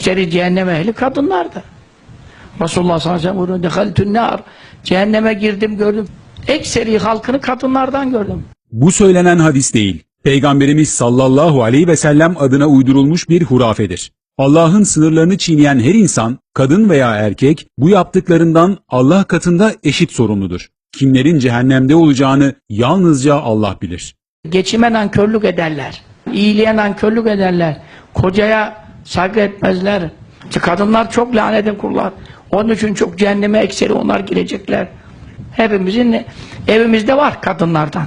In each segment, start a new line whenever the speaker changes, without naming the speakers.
Ekseri cehennem ehli kadınlardı. Resulullah sallallahu aleyhi ve sellem "Dehaltün nar." Cehenneme girdim gördüm. Ekseri halkını kadınlardan gördüm.
Bu söylenen hadis değil. Peygamberimiz sallallahu aleyhi ve sellem adına uydurulmuş bir hurafedir. Allah'ın sınırlarını çiğneyen her insan, kadın veya erkek, bu yaptıklarından Allah katında eşit sorumludur. Kimlerin cehennemde olacağını yalnızca Allah bilir.
Geçime nankörlük ederler. İyiliğe nankörlük ederler. Kocaya saygı etmezler. Kadınlar çok lanete kurlar. Onun için çok cehenneme ekseri onlar girecekler. Hepimizin evimizde var kadınlardan.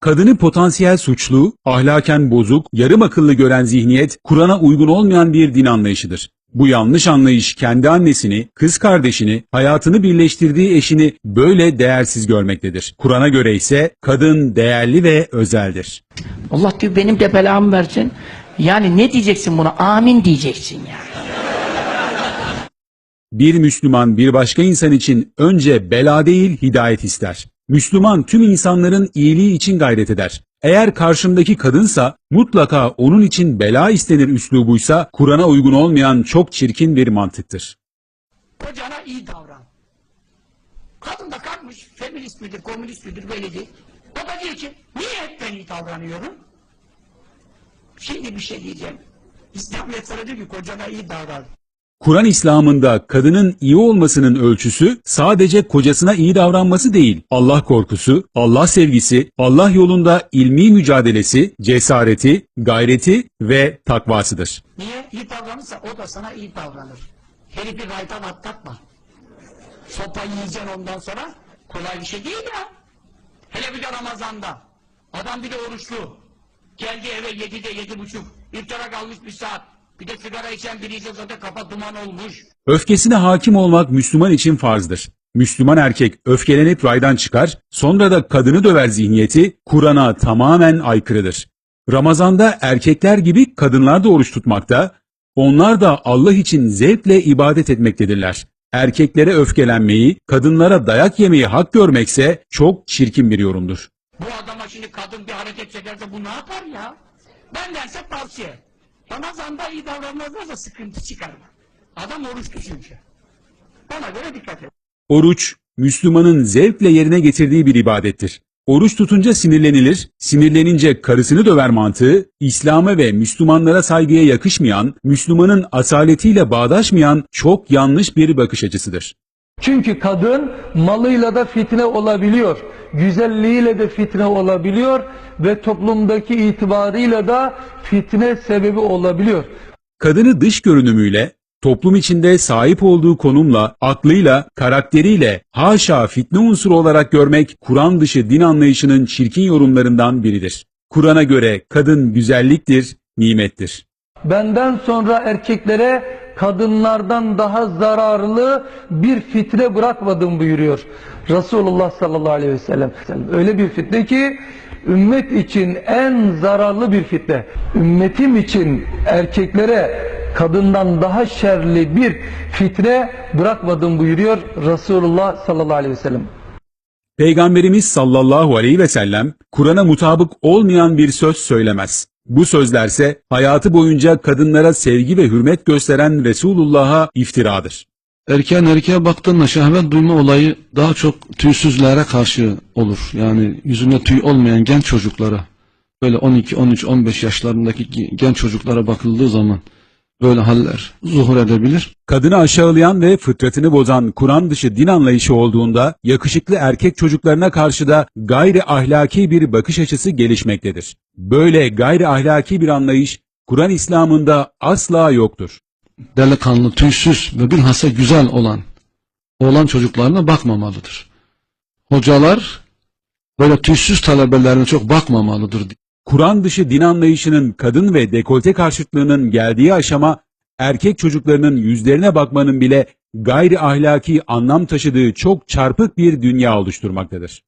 Kadını potansiyel suçlu, ahlaken bozuk, yarım akıllı gören zihniyet, Kur'an'a uygun olmayan bir din anlayışıdır. Bu yanlış anlayış kendi annesini, kız kardeşini, hayatını birleştirdiği eşini böyle değersiz görmektedir. Kur'an'a göre ise kadın değerli ve özeldir.
Allah diyor benim de belamı versin. Yani ne diyeceksin buna? Amin diyeceksin ya.
Bir Müslüman bir başka insan için önce bela değil hidayet ister. Müslüman tüm insanların iyiliği için gayret eder. Eğer karşımdaki kadınsa mutlaka onun için bela istenir üslubuysa Kur'an'a uygun olmayan çok çirkin bir mantıktır.
Kocana iyi davran. Kadın da kalkmış, feminist midir, komünist midir belli değil. O da diyor ki, niye hep ben iyi davranıyorum? Şimdi bir şey diyeceğim. İslamiyet sana diyor ki kocana iyi davran.
Kur'an İslam'ında kadının iyi olmasının ölçüsü sadece kocasına iyi davranması değil, Allah korkusu, Allah sevgisi, Allah yolunda ilmi mücadelesi, cesareti, gayreti ve takvasıdır.
Niye? İyi davranırsa o da sana iyi davranır. Herifi raydan atlatma. Sopa yiyeceksin ondan sonra kolay bir şey değil ya. Hele bir de Ramazan'da. Adam bir de oruçlu. Geldi eve yedide yedi buçuk. İftara kalmış bir saat. Bir de sigara içen biri ise zaten kafa duman olmuş.
Öfkesine hakim olmak Müslüman için farzdır. Müslüman erkek öfkelenip raydan çıkar, sonra da kadını döver zihniyeti Kur'an'a tamamen aykırıdır. Ramazanda erkekler gibi kadınlar da oruç tutmakta, onlar da Allah için zevkle ibadet etmektedirler. Erkeklere öfkelenmeyi, kadınlara dayak yemeyi hak görmekse çok çirkin bir yorumdur.
Bu adama şimdi kadın bir hareket çekerse bu ne yapar ya? Ben derse tavsiye. Ramazan'da iyi davranmazlarsa sıkıntı çıkar. Adam oruçlu çünkü. Ona göre dikkat et.
Oruç, Müslümanın zevkle yerine getirdiği bir ibadettir. Oruç tutunca sinirlenilir, sinirlenince karısını döver mantığı, İslam'a ve Müslümanlara saygıya yakışmayan, Müslümanın asaletiyle bağdaşmayan çok yanlış bir bakış açısıdır.
Çünkü kadın malıyla da fitne olabiliyor, güzelliğiyle de fitne olabiliyor ve toplumdaki itibarıyla da fitne sebebi olabiliyor.
Kadını dış görünümüyle, toplum içinde sahip olduğu konumla, aklıyla, karakteriyle haşa fitne unsuru olarak görmek Kur'an dışı din anlayışının çirkin yorumlarından biridir. Kur'an'a göre kadın güzelliktir, nimettir.
Benden sonra erkeklere kadınlardan daha zararlı bir fitne bırakmadım buyuruyor Resulullah sallallahu aleyhi ve sellem. Öyle bir fitne ki ümmet için en zararlı bir fitne. Ümmetim için erkeklere kadından daha şerli bir fitne bırakmadım buyuruyor Resulullah sallallahu aleyhi ve sellem.
Peygamberimiz sallallahu aleyhi ve sellem Kur'an'a mutabık olmayan bir söz söylemez. Bu sözlerse hayatı boyunca kadınlara sevgi ve hürmet gösteren Resulullah'a iftiradır.
Erkeğin erkeğe baktığında şehvet duyma olayı daha çok tüysüzlere karşı olur. Yani yüzünde tüy olmayan genç çocuklara, böyle 12, 13, 15 yaşlarındaki ge- genç çocuklara bakıldığı zaman böyle haller zuhur edebilir.
Kadını aşağılayan ve fıtratını bozan Kur'an dışı din anlayışı olduğunda yakışıklı erkek çocuklarına karşı da gayri ahlaki bir bakış açısı gelişmektedir. Böyle gayri ahlaki bir anlayış Kur'an İslam'ında asla yoktur.
Delikanlı, tüysüz ve bilhassa güzel olan oğlan çocuklarına bakmamalıdır. Hocalar böyle tüysüz talebelerine çok bakmamalıdır.
Kur'an dışı din anlayışının kadın ve dekolte karşıtlığının geldiği aşama erkek çocuklarının yüzlerine bakmanın bile gayri ahlaki anlam taşıdığı çok çarpık bir dünya oluşturmaktadır.